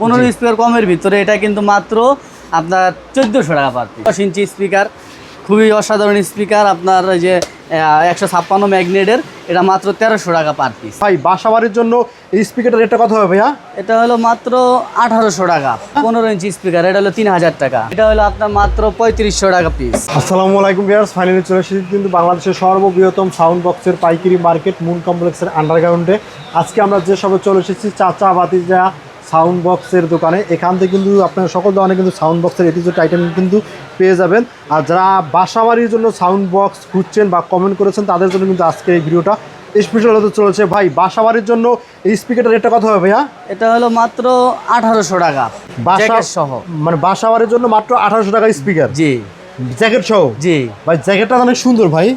পনেরো স্পিকার কমের ভিতরে এটা কিন্তু মাত্র আপনার চোদ্দোশো টাকা পার দশ ইঞ্চি স্পিকার খুবই অসাধারণ স্পিকার আপনার যে একশো ছাপ্পান্ন ম্যাগনেটের এটা মাত্র তেরোশো টাকা পার পিস ভাই বাসা বাড়ির জন্য এই স্পিকারটার রেটটা কত হবে ভাইয়া? এটা হলো মাত্র আঠারোশো টাকা পনেরো ইঞ্চি স্পিকার এটা হলো তিন হাজার টাকা। এটা হলো আপনার মাত্র পঁয়ত্রিশশো টাকা পিস আসসালামু আলাইকুম ভিউয়ার্স ফাইনালি চলে এসেছি কিন্তু বাংলাদেশের সর্ববৃহত্তম সাউন্ড বক্সের পাইকারি মার্কেট মুন কমপ্লেক্সের আন্ডারগ্রাউন্ডে আজকে আমরা যে সবে চলে এসেছি চাচা বাতিজা সাউন্ড বক্সের দোকানে। এখান থেকে কিন্তু আপনার সকল দোকানে কিন্তু সাউন্ড বক্সের এটিজেড আইটেম কিন্তু পেয়ে যাবেন। আর যারা বাসা বাড়ির জন্য সাউন্ড বক্স খুঁজছেন বা কমেন্ট করেছেন তাদের জন্য কিন্তু আজকে এই ভিডিওটা স্পেশাল হতে চলেছে। ভাই বাসা বাড়ির জন্য এই স্পিকারটার রেটটা কত হবে ভাইয়া? এটা হলো মাত্র আঠারোশো টাকা। বাসা সহ। মানে বাসা বাড়ির জন্য মাত্র আঠারোশো টাকা স্পিকার জি। জ্যাকেট সহ? জি। ভাই জ্যাকেটটা অনেক সুন্দর ভাই।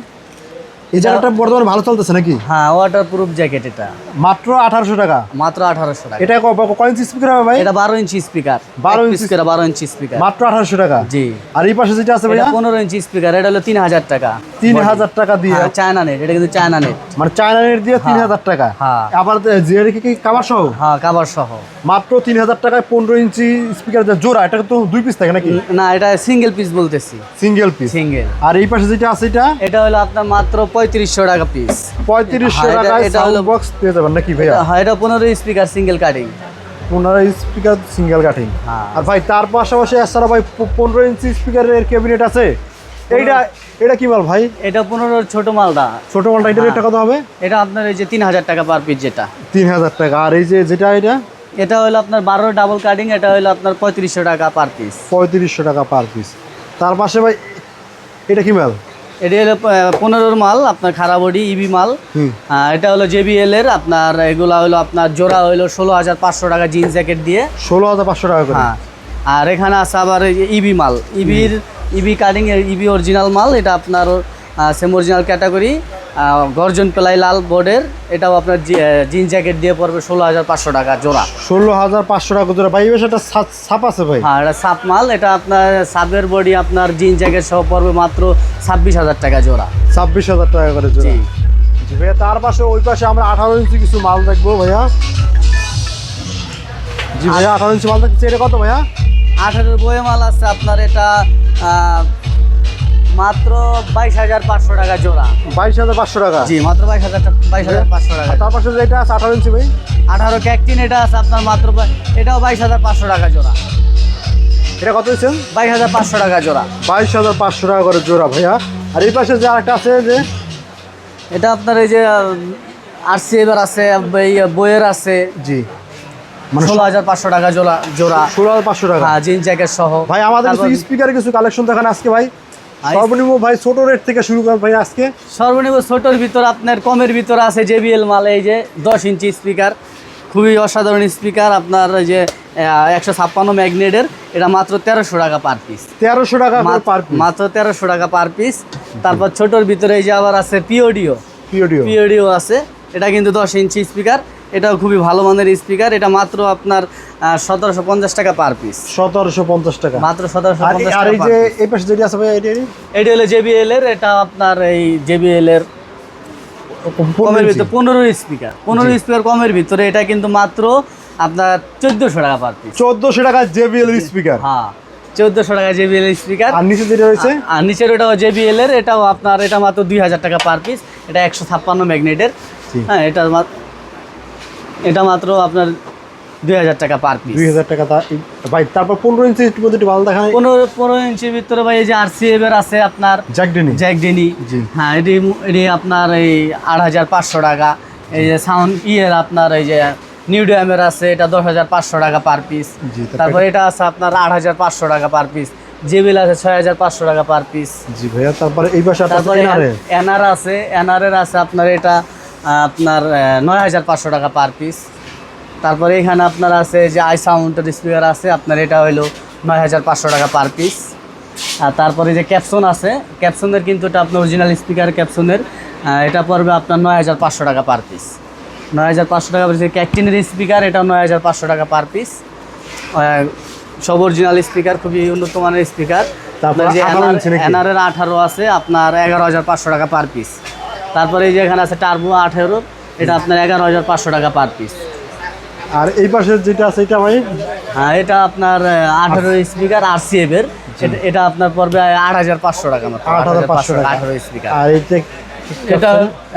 এই জায়গাটা বর্তমানে ভালো চলতেছে নাকি? হ্যাঁ ওয়াটার প্রুফ জ্যাকেট এটা। মাত্র আঠারোশো টাকা? মাত্র আঠারোশো টাকা। এটা কয়েন স্পিকার হবে ভাই? এটা বারো ইঞ্চি স্পিকার 12 ইঞ্চি স্পিকার বারো ইঞ্চি স্পিকার মাত্র আঠারোশো টাকা? জি। আর এই পাশে যেটা আছে ভাই পনেরো ইঞ্চি স্পিকার এটা হলো তিন হাজার টাকা। তিন হাজার টাকা দিয়ে। হ্যাঁ চায়না নেট এটা কিন্তু চায়না নেট মানে চায়না নেট দিয়ে তিন হাজার টাকা। হ্যাঁ। আবার জিয়ারি কি কাবার সহ? হ্যাঁ কাবার সহ। মাত্র তিন হাজার টাকায় পনেরো ইঞ্চি স্পিকার জোড়া এটা তো দুই পিস থাকে নাকি? না এটা সিঙ্গেল পিস বলতেছি। সিঙ্গেল পিস সিঙ্গেল আর এই পাশে যেটা আছে এটা? এটা হলো আপনার মাত্র পঁয়ত্রিশশো টাকা পিস পঁয়ত্রিশশো হ্যাঁ, এটা- হলো- বক্স পেয়ে যাবেন নাকি ভাইয়া? হ্যাঁ এটা পনেরো স্পিকার সিঙ্গেল কাটিং পনেরো স্পিকার সিঙ্গেল কাটিং হ্যাঁ। আর ভাই তার পাশাপাশি এছাড়া ভাই পনেরো ইঞ্চি স্পিকারের ক্যাবিনেট আছে। এইটা এটা কি মাল ভাই? এটা পনেরো ছোট মালটা ছোট মালটা এটা হ্যাঁ। রেটটা কত হবে? এটা আপনার এই যে তিন হাজার টাকা পার পিস যেটা। তিন হাজার টাকা। আর এই যে যেটা এটা? এটা হলো আপনার বারো ডাবল কাটিং এটা হলো আপনার পঁয়ত্রিশশো টাকা পার পিস পঁয়ত্রিশশো টাকা পার পিস তার পাশে ভাই এটা কি মাল? এটা হলো পনেরোর মাল আপনার খারাপড়ি ইবি মাল। হুম। এটা হলো জেবিএল এর আপনার এগুলা হলো আপনার জোড়া হলো ষোলো হাজার পাঁচশো টাকা জিন্স জ্যাকেট দিয়ে। ষোলো হাজার পাঁচশো টাকা করে। হ্যাঁ। আর এখানে আছে আবার ইবি মাল। ইবির ইবি কাটিং ইবি অরিজিনাল মাল এটা আপনার সেম অরিজিনাল ক্যাটাগরি গর্জন প্লাই লাল বোর্ডের এটাও আপনার জিন জ্যাকেট দিয়ে পড়বে ষোলো হাজার পাঁচশো টাকা জোড়া। ষোলো হাজার পাঁচশো টাকা জোড়া। ভাই এবার সেটা ছাপ- ছাপ আছে ভাই? হ্যাঁ এটা সাপ মাল এটা আপনার সাপের বডি আপনার জিন জ্যাকেট সহ পড়বে মাত্র ছাব্বিশ হাজার টাকা জোড়া। ছাব্বিশ হাজার টাকা করে জোড়া। জি। ভাইয়া তার পাশে ওই পাশে আমরা আঠারো ইঞ্চি কিছু মাল দেখব ভাইয়া। জি ভাইয়া আঠারো ইঞ্চি মাল দেখছি এটা কত ভাইয়া? আঠারোর বয়ে মাল আছে আপনার এটা মাত্র বাইশ হাজার পাঁচশো টাকা জোড়া। বাইশ হাজার পাঁচশো টাকা? জি মাত্র বাইশ হাজার বাইশ হাজার পাঁচশো টাকা তার পাশে যেটা আছে আঠারো ইঞ্চি ভাই? আঠারো ক্যাকটিন এটা আছে আপনার মাত্র এটাও বাইশ হাজার পাঁচশো টাকা জোড়া। এটা কত দিচ্ছেন বাইশ হাজার পাঁচশো টাকা জোড়া। বাইশ হাজার পাঁচশো টাকা করে জোড়া ভাইয়া। আর এই পাশে যে আরেকটা আছে যে এটা আপনার এই যে আর সি এবার আছে এই বইয়ের আছে। জি। ষোলো হাজার পাঁচশো টাকা জোড়া জোড়া। ষোলো হাজার পাঁচশো টাকা। হ্যাঁ জ্যাকেট সহ। ভাই আমাদের কিছু স্পিকারের কিছু কালেকশন দেখান আজকে ভাই। সর্বনিম্ন ভাই ছোট রেট থেকে শুরু ভাই আজকে। সর্বনিম্ন ছোটোর ভিতর আপনার কমের ভিতর আছে জেবিএল মাল এই যে দশ ইঞ্চি স্পিকার খুবই অসাধারণ স্পিকার আপনার যে একশো ছাপ্পান্ন ম্যাগনেটের এটা মাত্র তেরোশো টাকা পার পিস তেরোশো টাকা পার মাত্র তেরোশো টাকা পার পিস তারপর ছোটোর ভিতরে এই যে আবার আছে পিওডিও পিওডিও পিওডিও আছে। এটা কিন্তু দশ ইঞ্চি স্পিকার এটাও খুবই ভালো মানের স্পিকার। এটা মাত্র আপনার সতেরোশো পঞ্চাশ টাকা পার পিস সতেরোশো পঞ্চাশ টাকা। মাত্র সতেরোশো পঞ্চাশ আর এই যে। এই পাশে যেটি আছে এটি হলো জেবিএল এর এটা আপনার এই জেবিএল এর কমের ভিতরে পনেরো স্পিকার। পনেরো স্পিকার কমের ভিতরে এটা কিন্তু মাত্র আপনার চোদ্দোশো টাকা পার পিস চোদ্দশো টাকা জেবিএল স্পিকার। হ্যাঁ চোদ্দোশো টাকা জেবিএল স্পিকার। আর নিচে যেটা রয়েছে? আর নিচের ওটাও জেবিএল এর এটাও আপনার এটা মাত্র দুই হাজার টাকা পার পিস এটা একশো ছাপ্পান্ন ম্যাগনেটের। হ্যাঁ এটা এটা মাত্র আপনার দুই হাজার টাকা পার পিস দুই হাজার টাকা ভাই তারপর পনেরো ইঞ্চি একটু মধ্যে একটু ভালো দেখান পনেরো পনেরো ইঞ্চির ভিতরে ভাই এই যে আর সি এর আছে আপনার জ্যাকডেনি জ্যাক ডেনি জি। হ্যাঁ এটি এটি আপনার এই আট হাজার পাঁচশো টাকা। এই যে সাউন্ড ইয়ের আপনার এই যে নিউ ড্যামের আছে এটা দশ হাজার পাঁচশো টাকা পার পিস তারপর এটা আছে আপনার আট হাজার পাঁচশো টাকা পার পিস জেবিল আছে ছয় হাজার পাঁচশো টাকা পার পিস জি ভাইয়া তারপরে এই পাশে তারপরে এনআর আছে এনআরের আছে আপনার এটা আপনার নয় হাজার পাঁচশো টাকা পার পিস তারপরে এখানে আপনার আছে যে আই সাউন্ডের স্পিকার আছে আপনার এটা হইল নয় হাজার পাঁচশো টাকা পার পিস আর তারপরে যে ক্যাপসন আছে ক্যাপসনের কিন্তু এটা আপনার অরিজিনাল স্পিকার ক্যাপসনের এটা পড়বে আপনার নয় হাজার পাঁচশো টাকা পার পিস নয় হাজার পাঁচশো টাকা যে ক্যাকটিনের স্পিকার এটা নয় হাজার পাঁচশো টাকা পার পিস সব অরিজিনাল স্পিকার খুবই উন্নত মানের স্পিকার তারপর যে 18 ইঞ্চি নাকি? এনআরের আঠারো আছে আপনার এগারো হাজার পাঁচশো টাকা পার পিস তারপরে এই যে এখানে আছে টার্বো আঠেরো এটা আপনার এগারো হাজার পাঁচশো টাকা পার পিস আর এই পাশে যেটা আছে এটা ভাই? হ্যাঁ এটা আপনার আঠারো স্পিকার আর সি এর। এটা এটা আপনার পড়বে আট হাজার পাঁচশো টাকা মতো আট হাজার পাঁচশো টাকা। আঠারো স্পিকার আর এটা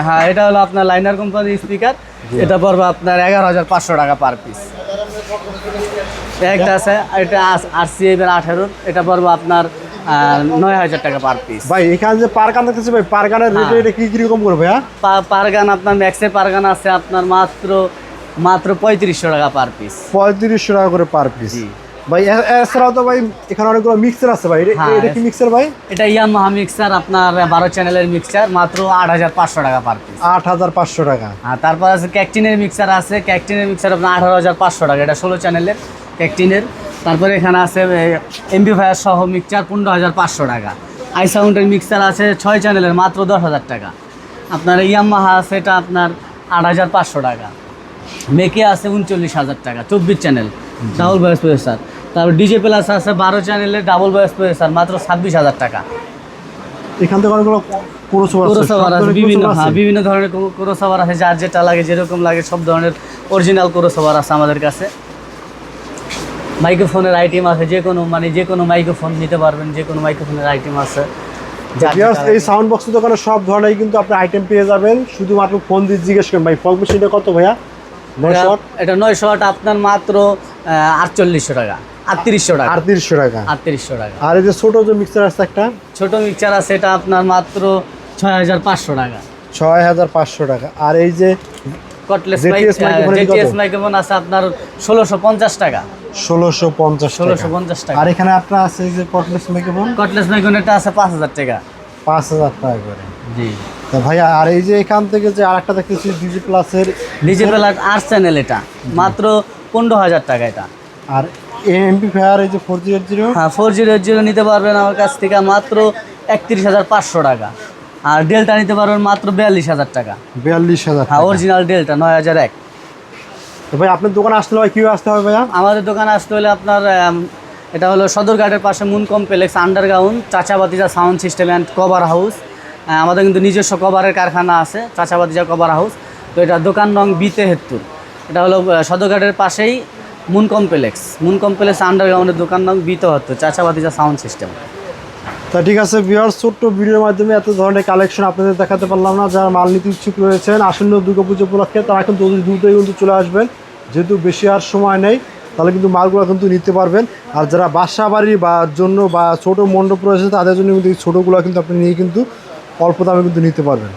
হ্যাঁ এটা হলো আপনার লাইনার কোম্পানির স্পিকার এটা পড়বে আপনার এগারো হাজার পাঁচশো টাকা পার পিস একটা আছে এটা আর সি এর আঠারো এটা পড়বে আপনার নয় হাজার টাকা পার পিস ভাই এখানে যে পারগান দেখতেছি ভাই পারগানের রেট হ্যাঁ। এটা কি কীরকম করবে হ্যাঁ পারগান আপনার ম্যাক্সের পারগান আছে আপনার মাত্র মাত্র পঁয়ত্রিশশো টাকা পার পিস পঁয়ত্রিশশো টাকা করে পার পিস ভাই এছাড়াও তো ভাই এখানে অনেকগুলো মিক্সার আছে ভাই। এটা- হ্যাঁ, কি মিক্সার ভাই? এটা ইয়ামাহা মিক্সার আপনার বারো চ্যানেলের মিক্সার মাত্র আট হাজার পাঁচশো টাকা পার পিস আট হাজার পাঁচশো টাকা। আর তারপর আছে ক্যাকটিনের মিক্সার আছে। ক্যাকটিনের মিক্সার আপনার আঠারো হাজার পাঁচশো টাকা। এটা ষোলো চ্যানেলের ক্যাকটিনের তারপরে এখানে আছে এমবিফায়ার সহ মিক্সার পনেরো হাজার পাঁচশো টাকা। আই সাউন্ডের মিক্সার আছে ছয় চ্যানেলের মাত্র দশ হাজার টাকা। আপনার ইয়ামাহা আছে এটা আপনার আট হাজার পাঁচশো টাকা। মেকে আছে উনচল্লিশ হাজার টাকা চব্বিশ চ্যানেল ডাবল বয়স প্রসেসার তারপর ডিজে প্লাস আছে বারো চ্যানেলের ডাবল বয়স প্রসেসার মাত্র ছাব্বিশ হাজার টাকা। এখান থেকে অনেকগুলো ক্রোসওভার আছে বিভিন্ন হ্যাঁ বিভিন্ন ধরনের ক্রোসওভার আছে যার যেটা লাগে যেরকম লাগে সব ধরনের অরিজিনাল ক্রোসওভার আছে আমাদের কাছে। মাইক্রোফোনের আইটেম আছে যে কোনো মানে যে কোনো মাইক্রোফোন নিতে পারবেন যে কোনো মাইক্রোফোনের আইটেম আছে। এই সাউন্ড বক্সের দোকানে সব ধরনের কিন্তু আপনি আইটেম পেয়ে যাবেন। শুধুমাত্র ফোন দিয়ে জিজ্ঞেস করেন ভাই ফগ মেশিনটা কত ভাইয়া? নয় এটা- শট এটা আপনার মাত্র আটচল্লিশশো টাকা আটত্রিশশো টাকা। আটত্রিশশো টাকা। আটত্রিশশো টাকা। আর এই যে ছোট যে মিক্সার আছে একটা? ছোট মিক্সার আছে এটা আপনার মাত্র ছয় হাজার পাঁচশো টাকা। ছয় হাজার পাঁচশো টাকা। আর এই যে কটলেস মাইক্রোফোন আছে আপনার ষোলোশো পঞ্চাশ টাকা। ষোলোশো পঞ্চাশ ষোলোশো পঞ্চাশ টাকা। আর এখানে আপনার আছে যে কটলেস কটলেস আছে পাঁচ হাজার টাকা। পাঁচ হাজার টাকা করে। জি। তা ভাইয়া আর এই যে এখান থেকে যে আরেকটা দেখতেছি ডিজি প্লাসের আর্ট চ্যানেল এটা। মাত্র পনেরো হাজার টাকা এটা। আর এমপি ফায়ার এই যে ফোর জিরো হ্যাঁ ফোর জিরো জিরো নিতে পারবেন আমার কাছ থেকে মাত্র একত্রিশ হাজার পাঁচশো টাকা। আর ডেলটা নিতে পারবেন মাত্র বিয়াল্লিশ হাজার টাকা। বিয়াল্লিশ হাজার হ্যাঁ অরিজিনাল ডেলটা নয় হাজার এক। ভাই, আপনার দোকানে আসতে ভাই কীভাবে আসতে হবে ভাইয়া? আমাদের দোকানে আসতে হলে আপনার এটা হলো সদরঘাটের পাশে moon complex underground Chachabhatija sound system and cover house আমাদের কিন্তু নিজস্ব কভারের কারখানা আছে চাচাবাতিজা কভার হাউস তো এটা দোকান রং বিতে হেত্তুর এটা হলো সদরঘাটের পাশেই মুন কমপ্লেক্স মুন কমপ্লেক্স আন্ডারগ্রাউন্ডের দোকান রং বিতে হত্তর চাচাবাতিজা সাউন্ড সিস্টেম তা ঠিক আছে বিহার ছোট্ট ভিডিওর মাধ্যমে এত ধরনের কালেকশন আপনাদের দেখাতে পারলাম না। যারা মাল নিতে ইচ্ছুক রয়েছেন, আসন্ন দুর্গা দুর্গাপুজো উপলক্ষে তারা কিন্তু অতি দ্রুতই কিন্তু চলে আসবেন। যেহেতু বেশি আর সময় নেই, তাহলে কিন্তু মালগুলো কিন্তু নিতে পারবেন। আর যারা বাসা বাড়ি বা জন্য বা ছোটো মণ্ডপ রয়েছে, তাদের জন্য কিন্তু এই ছোটোগুলো কিন্তু আপনি নিয়ে কিন্তু অল্প দামে কিন্তু নিতে পারবেন।